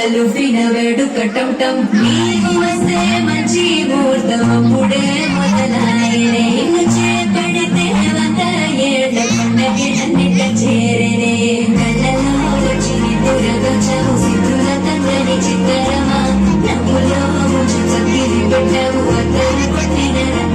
లోలలు వినవేడు కటౌటం. నీవు వస్తే మంచి ముహూర్తం. అప్పుడే మొదలాయనే ఇల్లు చేపడితే వంద ఏళ్ళ పండగ అన్నిట చేరనే. కళ్ళలో వచ్చిని చిత్తరమా. నవ్వులో చక్కిరి పెట్టవు. అతను కొట్టిన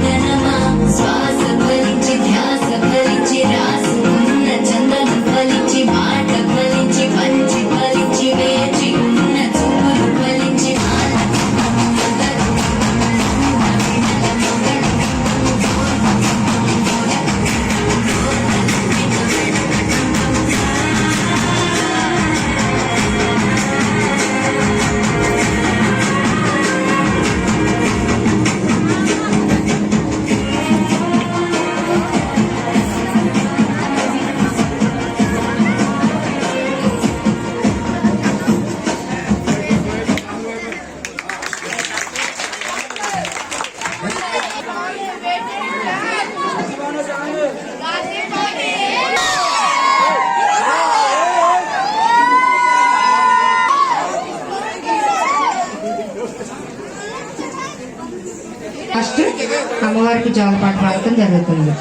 అమ్మవారికి జోలపాట పాడటం జరుగుతుంది.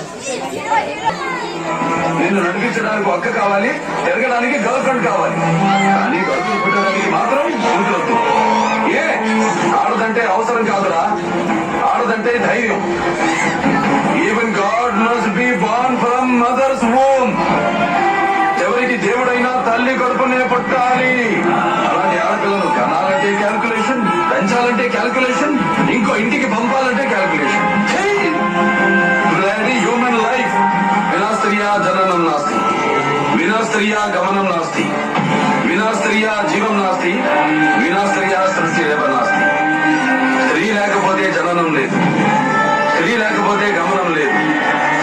నిన్ను నడిపించడానికి ఒక్క కావాలి తిరగడానికి గర్ల్ ఫ్రెండ్ కావాలి. కానీ గర్ల్ పెట్టడానికి మాత్రం కూతురొద్దు ఏ ఆడదంటే అవసరం కాదురా. ఆడదంటే ధైర్యం. స్త్రీయా జీవం నాస్తి వినా స్త్రీయా సృష్టి ఏవ నాస్తి స్త్రీ లేకపోతే జననం లేదు. స్త్రీ లేకపోతే గమనం లేదు.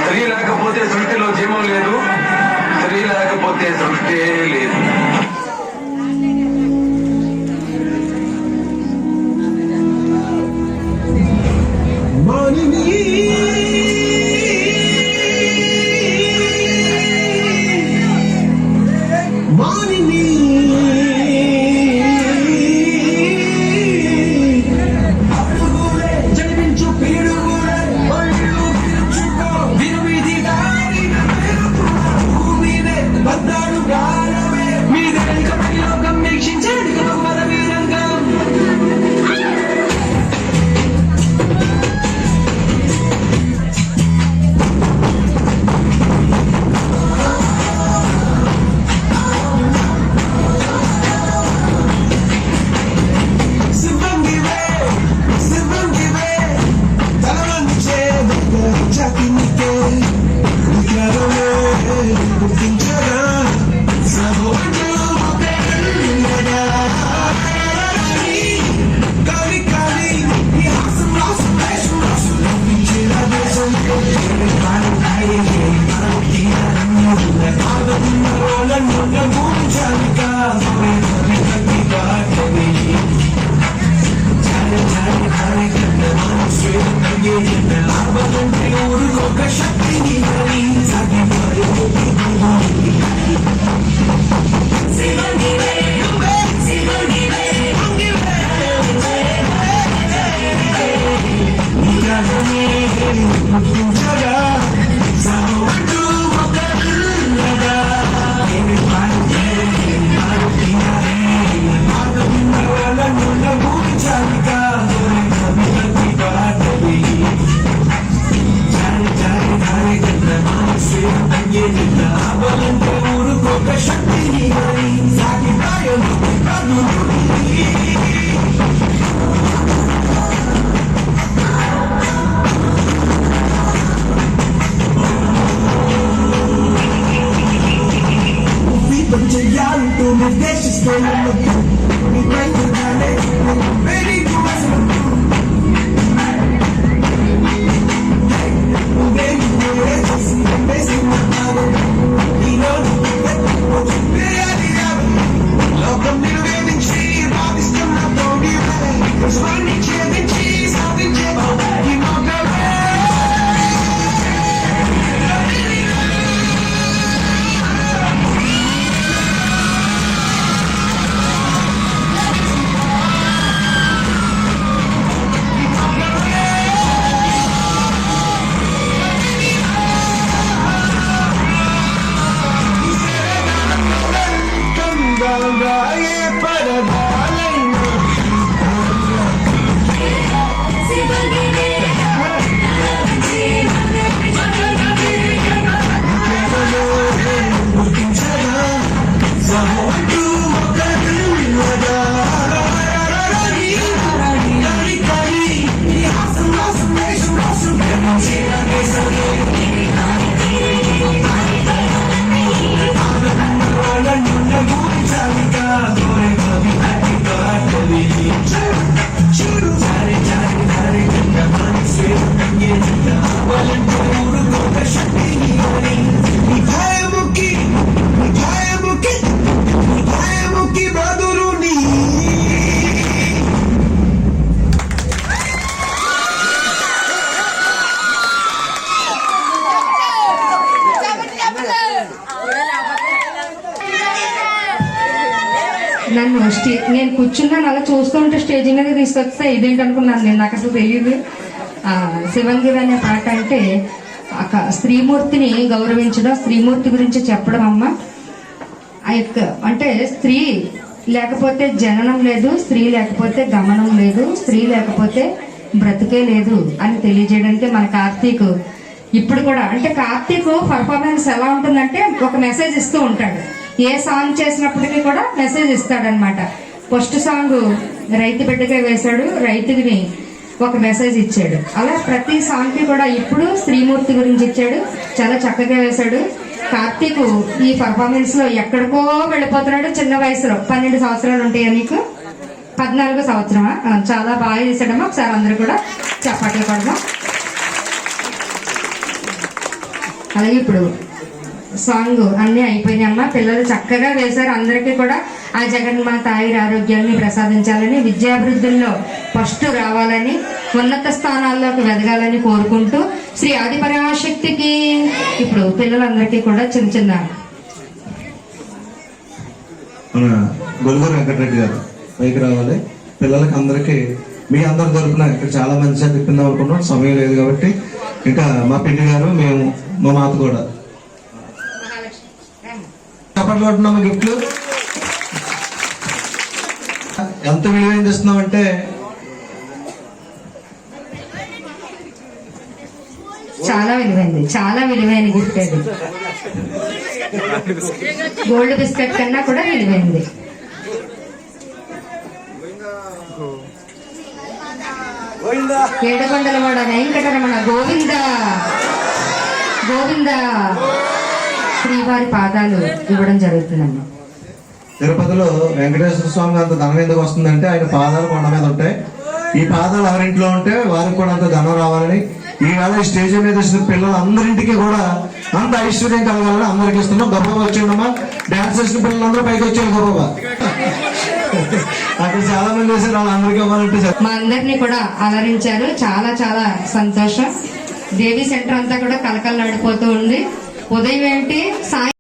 స్త్రీ లేకపోతే సృష్టిలో జీవం లేదు. స్త్రీ లేకపోతే సృష్టి లేదు. Yeah. stay in the చిన్నది తీసుకొస్తే ఇదేంటి అనుకున్నాను నేను నాకు అసలు తెలియదు శివంగిరి అనే పాట అంటే ఒక స్త్రీమూర్తిని గౌరవించడం స్త్రీమూర్తి గురించి చెప్పడం అమ్మ. ఆ యొక్క అంటే స్త్రీ లేకపోతే జననం లేదు స్త్రీ లేకపోతే గమనం లేదు స్త్రీ లేకపోతే బ్రతికే లేదు అని తెలియజేయడానికి మన కార్తీక్ ఇప్పుడు కూడా అంటే కార్తీక్ పర్ఫార్మెన్స్ ఎలా ఉంటుందంటే ఒక మెసేజ్ ఇస్తూ ఉంటాడు. ఏ సాంగ్ చేసినప్పటికీ కూడా మెసేజ్ ఇస్తాడనమాట ఫస్ట్ సాంగ్ రైతు బిడ్డగా వేశాడు రైతుని ఒక మెసేజ్ ఇచ్చాడు. అలా ప్రతి సాంగ్కి కూడా ఇప్పుడు స్త్రీమూర్తి గురించి ఇచ్చాడు చాలా చక్కగా వేశాడు. కార్తీక్ ఈ పర్ఫార్మెన్స్లో ఎక్కడికో వెళ్ళిపోతున్నాడు చిన్న వయసులో. పన్నెండు సంవత్సరాలు ఉంటాయా నీకు? పద్నాలుగో సంవత్సరమా? చాలా బాగా చేశాడమ్మా. ఒకసారి అందరూ కూడా చప్పట్లు పడదాం అలాగే ఇప్పుడు సాంగ్ అన్నీ అయిపోయినాయమ్మా పిల్లలు చక్కగా వేశారు. అందరికీ కూడా ఆ జగన్మాత ఆయుర ఆరోగ్యాన్ని ప్రసాదించాలని విద్యాభివృద్ధుల్లో ఫస్ట్ రావాలని ఉన్నత స్థానాల్లోకి వెదగాలని కోరుకుంటూ శ్రీ ఆదిపరాశక్తికి ఇప్పుడు పిల్లలందరికీ కూడా చిన్న చిన్న మన గొలుగురు వెంకటరెడ్డి గారు పైకి రావాలి. పిల్లలకి అందరికీ మీ అందరి తరపున ఇక్కడ చాలా మంచిగా తిప్పిందాం అనుకున్నాం సమయం లేదు కాబట్టి ఇంకా మా పిండి గారు మేము మా మాత కూడా. చప్పట్లు కొట్టున్నాము గిఫ్ట్లు. ఎంత విలువైంది ఇస్తున్నాం అంటే చాలా విలువైంది చాలా విలువైన గిఫ్ట్ అది. గోల్డ్ బిస్కెట్ కన్నా కూడా విలువైంది. ఏడుకొండల వాడ వెంకటరమణ గోవింద. గోవింద. శ్రీవారి పాదాలు ఇవ్వడం జరుగుతుందమ్మా. తిరుపతిలో వెంకటేశ్వర స్వామి అంత ధనం ఎందుకు వస్తుందంటే ఆయన పాదాలు కొండ మీద ఉంటాయి. ఈ పాదాలు ఎవరింట్లో ఉంటే వారికి కూడా అంత ధనం రావాలని. ఈవేళ ఈ స్టేజ్ మీద వచ్చిన పిల్లలు అందరింటికి కూడా అంత ఐశ్వర్యం కలగాలని అందరికి ఇస్తున్నాం. గొప్పగా వచ్చిండమ్మా. డాన్స్ చేసిన పిల్లలందరూ పైకి వచ్చారు గొప్పగా. అక్కడ చాలా మంది వేసారు వాళ్ళందరికీ ఇవ్వాలంటే మా అందరినీ కూడా అలరించారు. చాలా చాలా సంతోషం. దేవి సెంటర్ అంతా కూడా కలకలలాడిపోతూ ఉంది. ఉదయం ఏంటి? సాయం